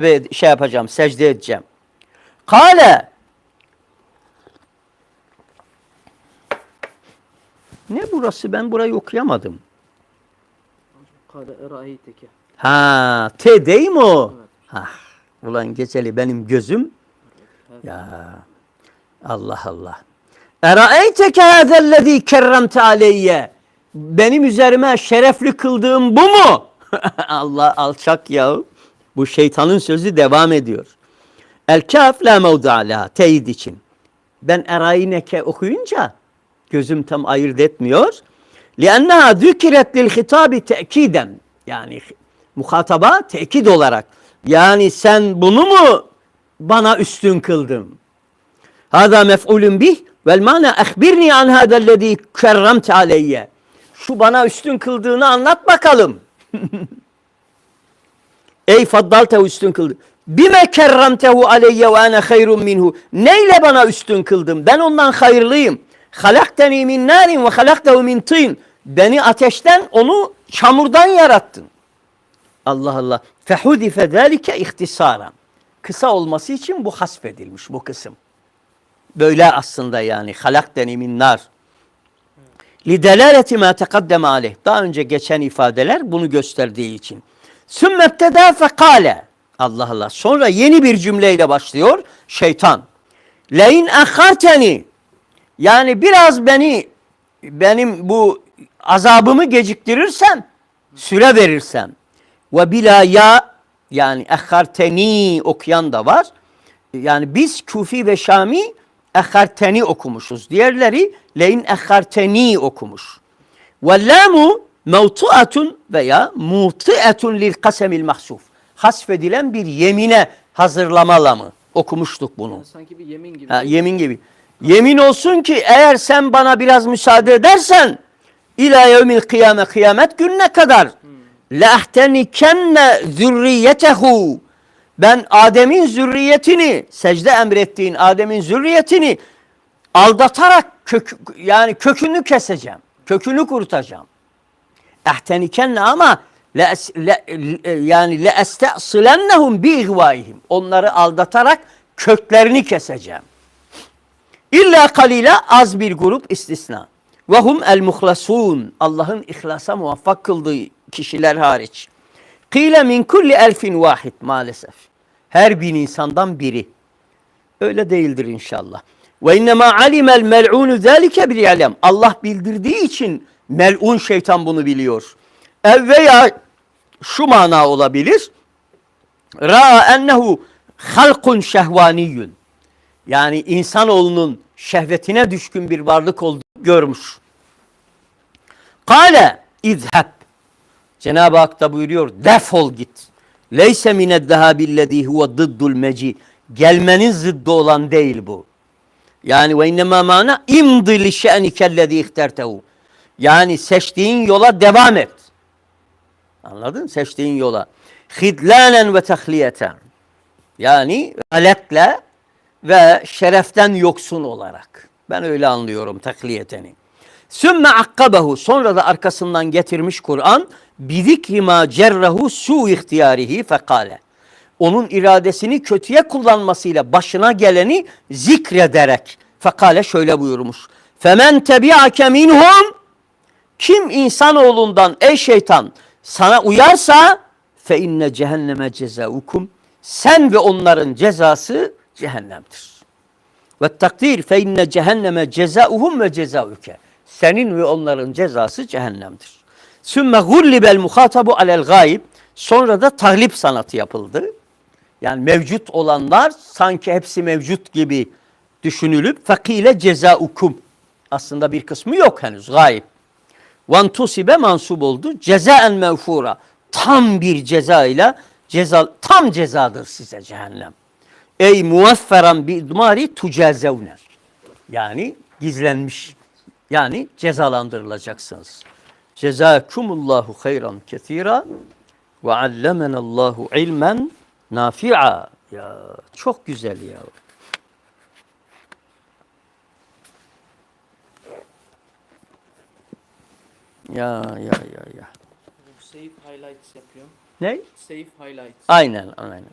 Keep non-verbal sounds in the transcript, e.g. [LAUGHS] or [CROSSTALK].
ve şey yapacağım, secde edeceğim. Kale Ne burası? Ben burayı okuyamadım. Kale. Ha, T değil mi o? Evet. Ah, ulan geceli benim gözüm. Ya Allah Allah. Eraeyteke hâzellezî kerremte aleyye. Benim üzerime şerefli kıldığım bu mu? [LAUGHS] Allah alçak ya. Bu şeytanın sözü devam ediyor. El kaf la mevdu ala teyit için. Ben erayneke okuyunca gözüm tam ayırt etmiyor. لِأَنَّهَا ذُكِرَتْ لِلْخِطَابِ تَأْكِيدًا Yani muhataba tekit olarak. Yani sen bunu mu bana üstün kıldın? Hada mef'ulun bih vel mana ehbirni an hada ellezî kerremte aleyye. Şu bana üstün kıldığını anlat bakalım. [LAUGHS] Ey faddaltehu üstün kıldı. Bime kerremtehu aleyye ve ene hayrun minhu. Neyle bana üstün kıldım? Ben ondan hayırlıyım. Halakteni min narin ve halaktehu min tin. Beni ateşten, onu çamurdan yarattın. Allah Allah. Fehudife zâlike ihtisaran. Kısa olması için bu hasfedilmiş bu kısım. Böyle aslında yani. Halakteni min nar. Lidelaleti ma tekaddeme aleyh. Daha önce geçen ifadeler bunu gösterdiği için. Sümme ebteda fekale. Allah Allah. Sonra yeni bir cümleyle başlıyor şeytan. Lein akharteni. Yani biraz beni benim bu azabımı geciktirirsen, süre verirsen ve bila ya yani akharteni okuyan da var. Yani biz Kufi ve Şami akharteni okumuşuz. Diğerleri lein akharteni okumuş. Ve lamu mevtuatun veya mutiatun lil kasemil mahsuf. Hasfedilen bir yemine hazırlama lamı. Okumuştuk bunu. Sanki bir yemin gibi. Ha, yemin gibi. Yemin olsun ki eğer sen bana biraz müsaade edersen ila yevmil kıyame kıyamet gününe kadar le'ahtenikenne zürriyetehu ben Adem'in zürriyetini secde emrettiğin Adem'in zürriyetini aldatarak kök, yani kökünü keseceğim. Kökünü kurutacağım. Ehtenikenne ama le, le, yani le este'silennehum bi ihvaihim. Onları aldatarak köklerini keseceğim. İlla kalila az bir grup istisna. Ve hum el muhlasun. Allah'ın ihlasa muvaffak kıldığı kişiler hariç. Kile min kulli elfin vahid maalesef. Her bin insandan biri. Öyle değildir inşallah. Ve innema alimel mel'unu zâlike bil. Allah bildirdiği için mel'un şeytan bunu biliyor. Ev veya şu mana olabilir. Ra'a ennehu halkun şehvaniyyun. Yani insanoğlunun şehvetine düşkün bir varlık olduğunu görmüş. Kale izheb. Cenab-ı Hak da buyuruyor defol git. Leyse mined dehabillezî huve dıddul meci. Gelmenin zıddı olan değil bu. Yani ve innemâ mana imdi li şe'nikellezî ihtertehu. Yani seçtiğin yola devam et. Anladın? Seçtiğin yola. Hidlanen ve tahliyeten. Yani aletle ve şereften yoksun olarak. Ben öyle anlıyorum takliyeteni. Sümme akkabehu sonra da arkasından getirmiş Kur'an bizikri ma cerrehu su ihtiyarihi fekale. Onun iradesini kötüye kullanmasıyla başına geleni zikrederek fekale şöyle buyurmuş. Femen tebi'ake minhum kim insanoğlundan ey şeytan sana uyarsa fe inne cehenneme cezaukum sen ve onların cezası cehennemdir. Ve takdir fe inne cehenneme cezauhum ve cezauke. Senin ve onların cezası cehennemdir. Sümme gullibel muhatabu alel gayb. Sonra da tahlip sanatı yapıldı. Yani mevcut olanlar sanki hepsi mevcut gibi düşünülüp fakile cezaukum. Aslında bir kısmı yok henüz gayb. Vantusibe mansub oldu. Cezaen mevfura. Tam bir ceza ile ceza tam cezadır size cehennem. Ey muafferan bi idmari tucazevne. Yani gizlenmiş. Yani cezalandırılacaksınız. Cezakumullahu hayran ketira ve allemenallahu ilmen nafi'a. Ya çok güzel ya. Ya ya ya ya. Save highlights yapıyorum. Ne? Save highlights. Aynen aynen.